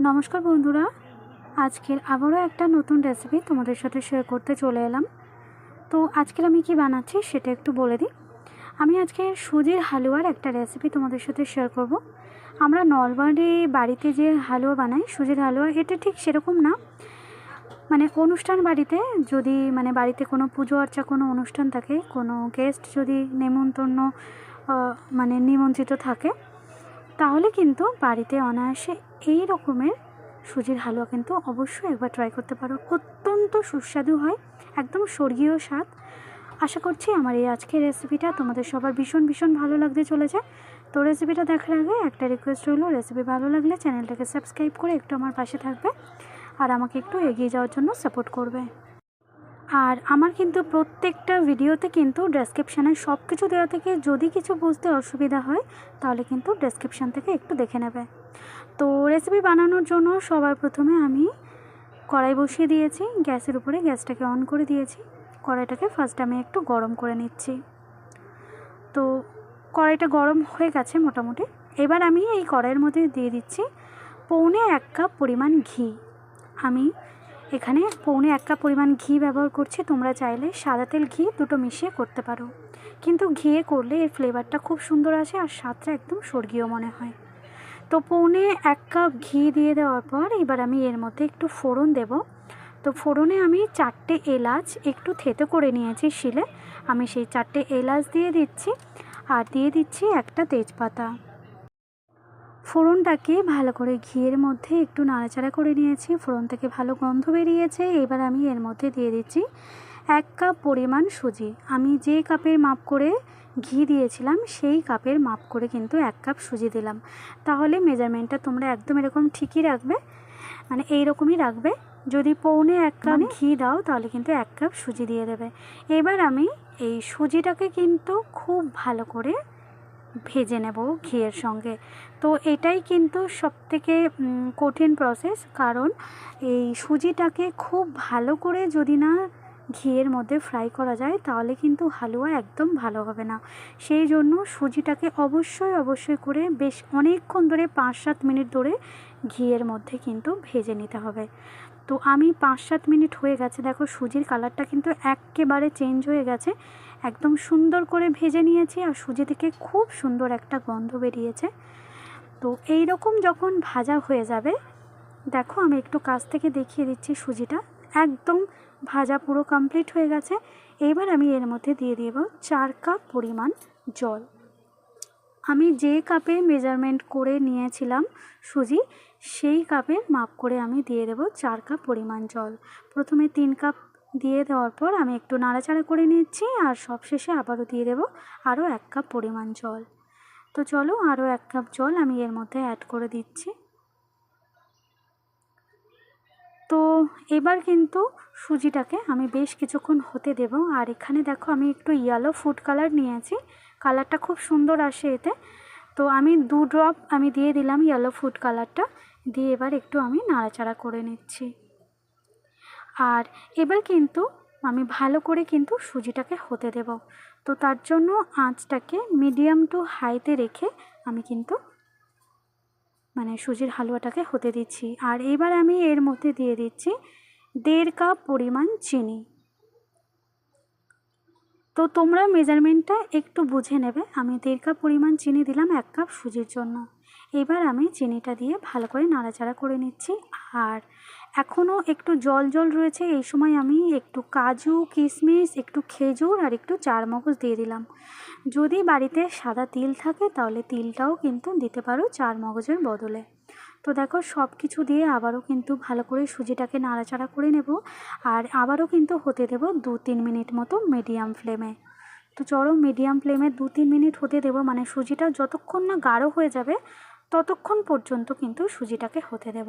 নমস্কার বন্ধুরা, আজকের আবারও একটা নতুন রেসিপি তোমাদের সাথে শেয়ার করতে চলে এলাম। তো আজকের আমি কি বানাচ্ছি সেটা একটু বলে দিই। আমি আজকে সুজির হালুয়ার একটা রেসিপি তোমাদের সাথে শেয়ার করব। আমরা নলবাড়ি বাড়িতে যে হালুয়া বানাই, সুজির হালুয়া, এটা ঠিক সেরকম না। মানে অনুষ্ঠান বাড়িতে যদি মানে বাড়িতে কোনো পুজো আর্চা কোনো অনুষ্ঠান থাকে, কোনো গেস্ট যদি নেমন্তন্ন মানে নিমন্ত্রিত থাকে, তাহলে কিন্তু বাড়িতে অনায়াসে এই রকমের সুজির হালুয়া কিন্তু অবশ্যই একবার ট্রাই করতে পারো। অত্যন্ত সুস্বাদু হয়, একদম স্বর্গীয় স্বাদ। আশা করছি আমার এই আজকের রেসিপিটা তোমাদের সবার ভীষণ ভীষণ ভালো লাগতে চলেছে। তো রেসিপিটা দেখার আগে একটা রিকোয়েস্ট রইল রেসিপি ভালো লাগলে চ্যানেলটাকে সাবস্ক্রাইব করে একটু আমার পাশে থাকবে। আর আমাকে একটু এগিয়ে যাওয়ার জন্য সাপোর্ট করবে। আর আমার কিন্তু প্রত্যেকটা ভিডিওতে কিন্তু ডেসক্রিপশানে সব কিছু দেওয়া থেকে। যদি কিছু বুঝতে অসুবিধা হয়, তাহলে কিন্তু ডেসক্রিপশান থেকে একটু দেখে নেবে। তো রেসিপি বানানোর জন্য সবার প্রথমে আমি কড়াই বসিয়ে দিয়েছি, গ্যাসের উপরে গ্যাসটাকে অন করে দিয়েছি। কড়াইটাকে ফার্স্ট আমি একটু গরম করে নিচ্ছি। তো কড়াইটা গরম হয়ে গেছে মোটামুটি। এবার আমি এই কড়াইয়ের মধ্যে দিয়ে দিচ্ছি পৌনে এক কাপ পরিমাণ ঘি। আমি এখানে পৌনে এক কাপ পরিমাণ ঘি ব্যবহার করছি। তোমরা চাইলে সাদা তেল ঘি দুটো মিশিয়ে করতে পারো। কিন্তু ঘিয়ে করলে এর ফ্লেভারটা খুব সুন্দর আসে আর স্বাদটা একদম স্বর্গীয় মনে হয়। তো পৌনে এক কাপ ঘি দিয়ে দেওয়ার পর এবার আমি এর মধ্যে একটু ফোড়ন দেব। তো ফোড়নে আমি চারটে এলাচ একটু থেতো করে নিয়েছি শিলে। আমি সেই চারটে এলাচ দিয়ে দিচ্ছি। আর দিয়ে দিচ্ছি একটা তেজপাতা। ফোড়নটাকে ভালো করে ঘিয়ের মধ্যে একটু নাড়াচাড়া করে নিয়েছি। ফোড়ন থেকে ভালো গন্ধ বেরিয়েছে। এবার আমি এর মধ্যে দিয়ে দিচ্ছি এক কাপ পরিমাণ সুজি। আমি যে কাপের মাপ করে ঘি দিয়েছিলাম সেই কাপের মাপ করে কিন্তু এক কাপ সুজি দিলাম। তাহলে মেজারমেন্টটা তোমরা একদম এরকম ঠিকই রাখবে। মানে এই রকমই রাখবে। যদি পৌনে এক কাপ ঘি দাও তাহলে কিন্তু এক কাপ সুজি দিয়ে দেবে। এবার আমি এই সুজিটাকে কিন্তু খুব ভালো করে ভেজে নেব ঘিয়ের সঙ্গে। তো এটাই কিন্তু সবথেকে কঠিন প্রসেস কারণ এই সুজিটাকে খুব ভালো করে যদি না ঘিয়ের মধ্যে ফ্রাই করা যায়, তাহলে কিন্তু হালুয়া একদম ভালো হবে না। সেই জন্য সুজিটাকে অবশ্যই অবশ্যই করে বেশ অনেকক্ষণ ধরে পাঁচ সাত মিনিট ধরে ঘিয়ের মধ্যে কিন্তু ভেজে নিতে হবে। তো আমি পাঁচ সাত মিনিট হয়ে গেছে, দেখো সুজির কালারটা কিন্তু একেবারে চেঞ্জ হয়ে গেছে। একদম সুন্দর করে ভেজে নিয়েছি আর সুজি থেকে খুব সুন্দর একটা গন্ধ বেরিয়েছে। তো এই রকম যখন ভাজা হয়ে যাবে, দেখো আমি একটু কাছ থেকে দেখিয়ে দিচ্ছি সুজিটা। একদম ভাজা পুরো কমপ্লিট হয়ে গেছে। এবার আমি এর মধ্যে দিয়ে দেব চার কাপ পরিমাণ জল। আমি যে কাপে মেজারমেন্ট করে নিয়েছিলাম সুজি, সেই কাপের মাপ করে আমি দিয়ে দেবো চার কাপ পরিমাণ জল। প্রথমে তিন কাপ দিয়ে দেওয়ার পর আমি একটু নাড়াচাড়া করে নিচ্ছি আর সবশেষে আবারও দিয়ে দেবো আরও এক কাপ পরিমাণ জল। তো চলো আরও এক কাপ জল আমি এর মধ্যে অ্যাড করে দিচ্ছি। তো এবার কিন্তু সুজিটাকে আমি বেশ কিছুক্ষণ হতে দেব। আর এখানে দেখো আমি একটু ইয়েলো ফুড কালার নিয়েছি। কালারটা খুব সুন্দর আসে এতে। তো আমি দু ড্রপ আমি দিয়ে দিলাম ইয়েলো ফুড কালারটা দিয়ে এবার একটু আমি নাড়াচাড়া করে নিচ্ছি। আর এবার কিন্তু আমি ভালো করে কিন্তু সুজিটাকে হতে দেব। তো তার জন্য আঁচটাকে মিডিয়াম টু হাইতে রেখে আমি কিন্তু মানে সুজির হালুয়াটাকে হতে দিচ্ছি। আর এবার আমি এর মধ্যে দিয়ে দিচ্ছি দেড় কাপ পরিমাণ চিনি। তো তোমরা মেজারমেন্টটা একটু বুঝে নেবে। আমি দেড় কাপ পরিমাণ চিনি দিলাম এক কাপ সুজির জন্য। এবার আমি চিনিটা দিয়ে ভালো করে নাড়াচাড়া করে নিচ্ছি। আর এখনও একটু জল জল রয়েছে, এই সময় আমি একটু কাজু, কিশমিশ, একটু খেজুর আর একটু চারমগজ দিয়ে দিলাম। যদি বাড়িতে সাদা তিল থাকে তাহলে তিলটাও কিন্তু দিতে পারো চার মগজের বদলে। তো দেখো সব কিছু দিয়ে আবারও কিন্তু ভালো করে সুজিটাকে নাড়াচাড়া করে নেব আর আবারও কিন্তু হতে দেব দু তিন মিনিট মতো মিডিয়াম ফ্লেমে। তো চলো মিডিয়াম ফ্লেমে দু তিন মিনিট হতে দেবো মানে সুজিটা যতক্ষণ না গাঢ় হয়ে যাবে ততক্ষণ পর্যন্ত কিন্তু সুজিটাকে হতে দেব।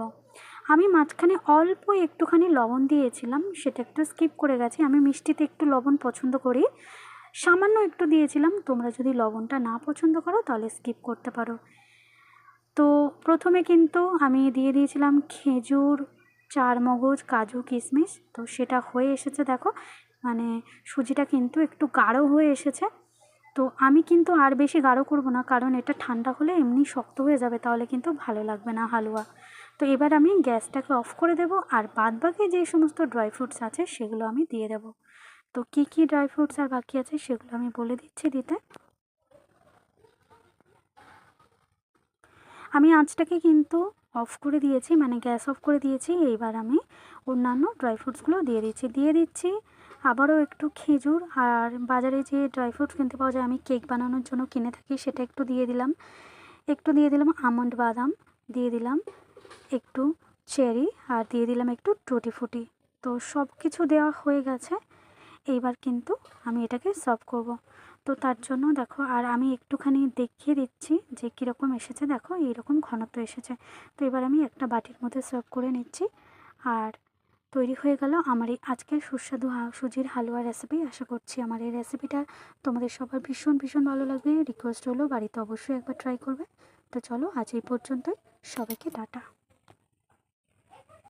আমি মাঝখানে অল্প একটুখানি লবণ দিয়েছিলাম, সেটা একটু স্কিপ করে গেছি। আমি মিষ্টিতে একটু লবণ পছন্দ করি। সামান্য একটু দিয়েছিলাম, তোমরা যদি লবণটা না পছন্দ করো তাহলে স্কিপ করতে পারো। তো প্রথমে কিন্তু আমি দিয়ে দিয়েছিলাম খেজুর চার মগজ কাজু, কিশমিশ। তো সেটা হয়ে এসেছে, দেখো। মানে সুজিটা কিন্তু একটু গাঢ় হয়ে এসেছে। তো আমি কিন্তু আর বেশি গাঢ় করব না, কারণ এটা ঠান্ডা হলে এমনি শক্ত হয়ে যাবে, তাহলে কিন্তু ভালো লাগবে না হালুয়া। তো এবার আমি গ্যাসটাকে অফ করে দেব, আর বাদ বাকি যে সমস্ত ড্রাই ফ্রুটস আছে সেগুলো আমি দিয়ে দেব। তো কী কী ড্রাই ফ্রুটস আর বাকি আছে সেগুলো আমি বলে দিচ্ছি দিতে। আমি আঁচটাকে কিন্তু অফ করে দিয়েছি মানে গ্যাস অফ করে দিয়েছি, এইবার আমি অন্যান্য ড্রাই ফ্রুটসগুলো দিয়ে দিচ্ছি। দিয়ে দিচ্ছি আবারও একটু খেজুর আর বাজারে যে ড্রাই ফ্রুটস কিনতে পাওয়া যায়, আমি কেক বানানোর জন্য কিনে থাকি, সেটা একটু দিয়ে দিলাম। একটু দিয়ে দিলাম আমন্ড বাদাম, দিয়ে দিলাম একটু চেরি আর দিয়ে দিলাম একটু টুটি ফুটি তো সব কিছু দেওয়া হয়ে গেছে, এইবার কিন্তু আমি এটাকে সার্ভ করব। তো তার জন্য দেখো, আর আমি একটুখানি দেখিয়ে দিচ্ছি যে কীরকম এসেছে। দেখো, এইরকম ঘনত্ব এসেছে। তো এবার আমি একটা বাটির মধ্যে সার্ভ করে নিচ্ছি। আর তৈরি হয়ে গেল আমার এই আজকের সুস্বাদু সুজির হালুয়া রেসিপি আশা করছি আমার এই রেসিপিটা তোমাদের সবার ভীষণ ভীষণ ভালো লাগবে। রিকোয়েস্ট হলো বাড়িতে অবশ্যই একবার ট্রাই করবে। তো চলো, আজ এই পর্যন্তই। সবাইকে টাটা।